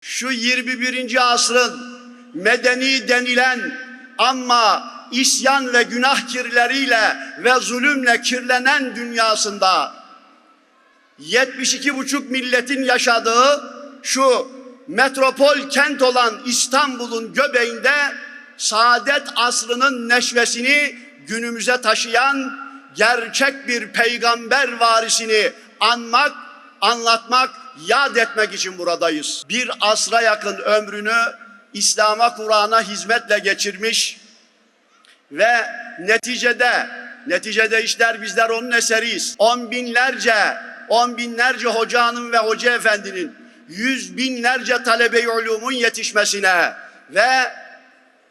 Şu 21. asrın medeni denilen ama isyan ve günah kirleriyle ve zulümle kirlenen dünyasında 72,5 milletin yaşadığı şu metropol kent olan İstanbul'un göbeğinde saadet asrının neşvesini günümüze taşıyan gerçek bir peygamber varisini anmak, anlatmak, yad etmek için buradayız. Bir asra yakın ömrünü İslam'a, Kur'an'a hizmetle geçirmiş ve neticede neticede işler bizler onun eseriyiz. On binlerce on binlerce hocanın ve hoca efendinin yüz binlerce talebe-i ulumun yetişmesine ve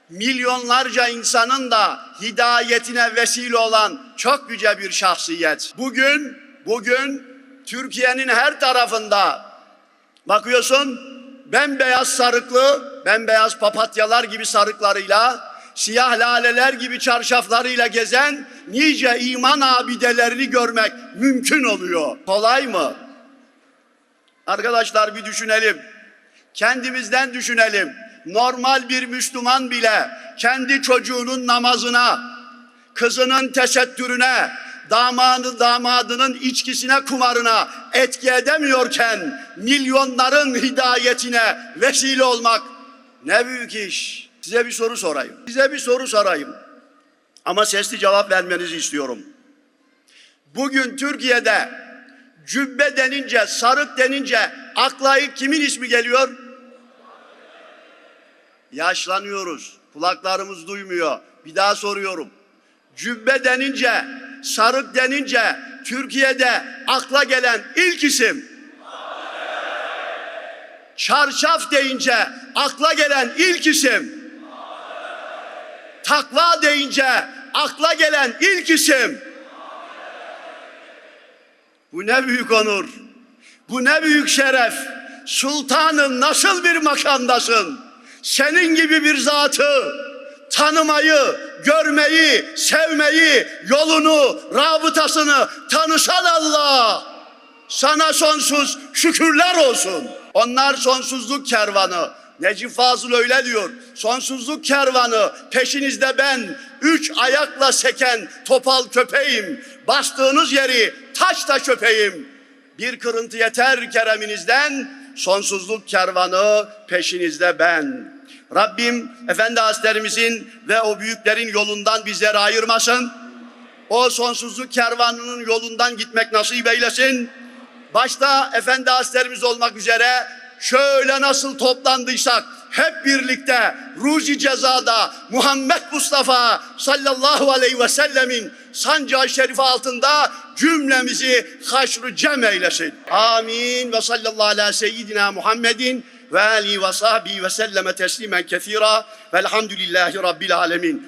milyonlarca insanın da hidayetine vesile olan çok yüce bir şahsiyet. Bugün bugün Türkiye'nin her tarafında bakıyorsun bembeyaz sarıklı, bembeyaz papatyalar gibi sarıklarıyla, siyah laleler gibi çarşaflarıyla gezen nice iman abidelerini görmek mümkün oluyor. Kolay mı? Arkadaşlar bir düşünelim. Kendimizden düşünelim. Normal bir Müslüman bile kendi çocuğunun namazına, kızının tesettürüne, damadı damadının içkisine, kumarına etki edemiyorken milyonların hidayetine vesile olmak ne büyük iş. Size bir soru sorayım. Size bir soru sorayım. Ama sesli cevap vermenizi istiyorum. Bugün Türkiye'de cübbe denince, sarık denince akla ilk kimin ismi geliyor? Yaşlanıyoruz. Kulaklarımız duymuyor. Bir daha soruyorum. Cübbe denince, sarık denince Türkiye'de akla gelen ilk isim. Çarşaf deyince akla gelen ilk isim. Takva deyince akla gelen ilk isim. Bu ne büyük onur. Bu ne büyük şeref. Sultanım nasıl bir makamdasın? Senin gibi bir zatı tanımayı, görmeyi, sevmeyi, yolunu, rabıtasını tanısan Allah. Sana sonsuz şükürler olsun. Onlar sonsuzluk kervanı. Necip Fazıl öyle diyor. Sonsuzluk kervanı peşinizde ben üç ayakla seken topal köpeğim. Bastığınız yeri taş taş köpeğim. Bir kırıntı yeter kereminizden sonsuzluk kervanı peşinizde ben. Rabbim Efendi Hazretlerimizin ve o büyüklerin yolundan bizleri ayırmasın. O sonsuzluk kervanının yolundan gitmek nasip eylesin. Başta Efendi Hazretlerimiz olmak üzere şöyle nasıl toplandıysak hep birlikte Ruzi Ceza'da Muhammed Mustafa sallallahu aleyhi ve sellemin sancağı şerifi altında cümlemizi haşru cem eylesin. Amin ve sallallahu ala seyyidina Muhammedin ve alihi ve sahbihi ve selleme teslimen kethira velhamdülillahi rabbil alemin.